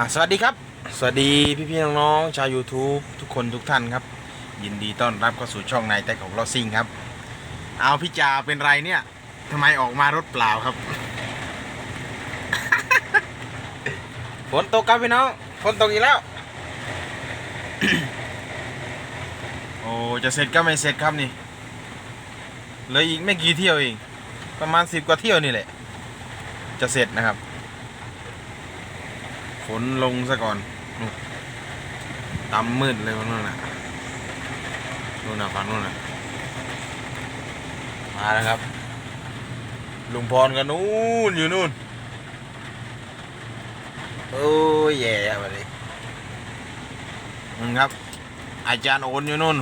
อะสวัสดีครับ สวัสดีพี่ๆน้องๆชาว YouTube ทุกคนทุกท่านครับ ยินดีต้อนรับเข้าสู่ช่องนายแต่ของเราซิงครับ เอาพี่จาเป็นไรเนี่ยทำไมออกมารถเปล่าครับ ฝนตกครับพี่น้อง ฝนตกอีกแล้ว โอ้จะเสร็จก็ไม่เสร็จครับนี่เหลืออีกไม่กี่เที่ยวเองประมาณสิบกว่าเที่ยวนี่แหละ จะเสร็จนะครับ ฝนลงซะก่อนดำมืดเลยฝั่งนู้นน่ะนู่นน่ะฝั่งนู้นน่ะ มาแล้วครับ ลุงพรกันนู่นอยู่นู่น โอ้ยแย่ไปเลยนั่ครับ อาจารย์โอนอยู่นู่น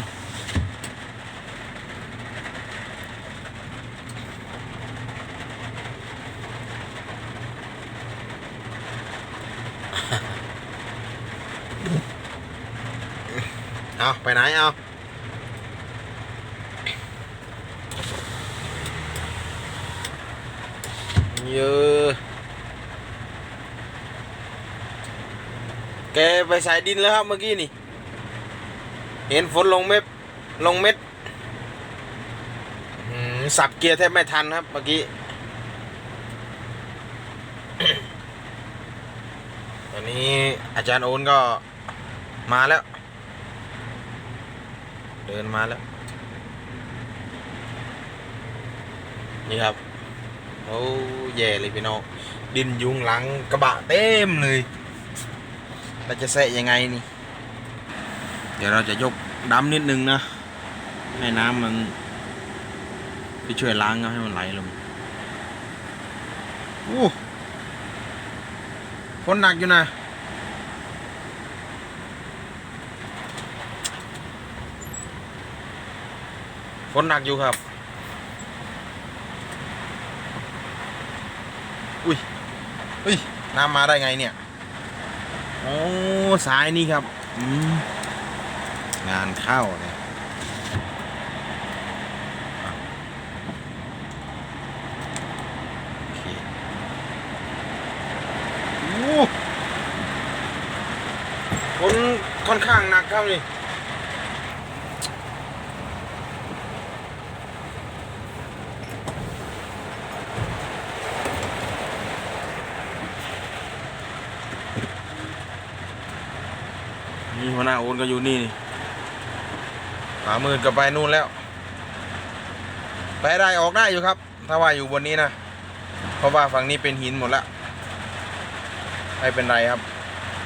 เอาไปไหนเอาเยอะแกไปใส่ดินแล้วครับเมื่อกี้นี่ เห็นฝนลงเม็ดลงเม็ดสับเกียร์แทบไม่ทันครับเมื่อกี้ ตอ นี้อาจารย์โอนก็มาแล้ว เดินมาแล้ว นี่ครับ โอ้แย่เลยพี่น้องดินยุงหลังกระบะเต็มเลยเราจะแสะยังไงนี่ เดี๋ยวเราจะยกดำนิดนึงนะให้น้ำมันไปช่วยล้างให้มันไหลลงอู้ ฝนหนักอยู่นะฝนหนักอยู่ครับ อุ้ยอุ้ยน้ำมาได้ไงเนี่ย โอ้ สายนี่ครับ งานเข้าเนี่ยโอเคโอ้ ฝนค่อนข้างหนักครับนี่นี่หัวหน้าโอนก็อยู่นี่นี่ขามือก็ไปนู่นแล้ว ไปได้ออกได้อยู่ครับ ถ้าว่าอยู่บนนี้นะ เพราะว่าฝั่งนี้เป็นหินหมดล้วไม่เป็นไรครับ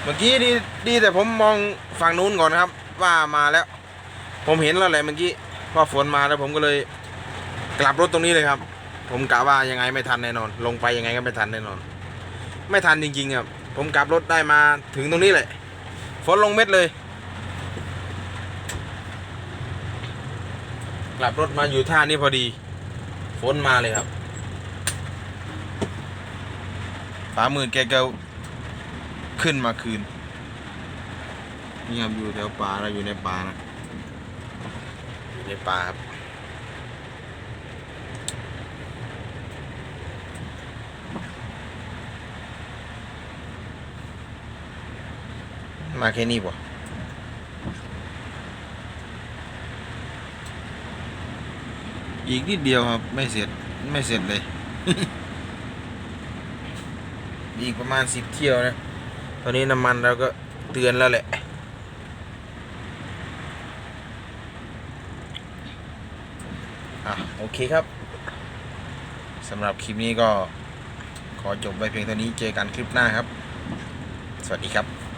เมื่อกี้ดีดีแต่ผมมองฝั่งนู้นก่อนครับ ว่ามาแล้ว ผมเห็นแล้วแหละเมื่อกี้พอฝนมาแล้วผมก็เลยกลับรถตรงนี้เลยครับ ผมกะว่ายังไงไม่ทันแน่นอน ลงไปยังไงก็ไม่ทันแน่นอน ไม่ทันจริงๆครับผมกลับรถได้มาถึงตรงนี้แหละฝนลงเม็ดเลย กลับรถมาอยู่ท่านี้พอดีฝนมาเลยครับฟ้ามืดแกก ขึ้นมาคืน นี่ครับอยู่แถวป่าเราอยู่ในป่านะ อยู่ในป่าครับมาแค่นี้ป่ะอีกนิดเดียวครับไม่เสร็จไม่เสร็จเลย อีกประมาณสิบเที่ยวนะ ตอนนี้น้ำมันเราก็เตือนแล้วแหละ อะ โอเคครับสำหรับคลิปนี้ก็ขอจบไปเพียงเท่านี้เจอกันคลิปหน้าครับ สวัสดีครับ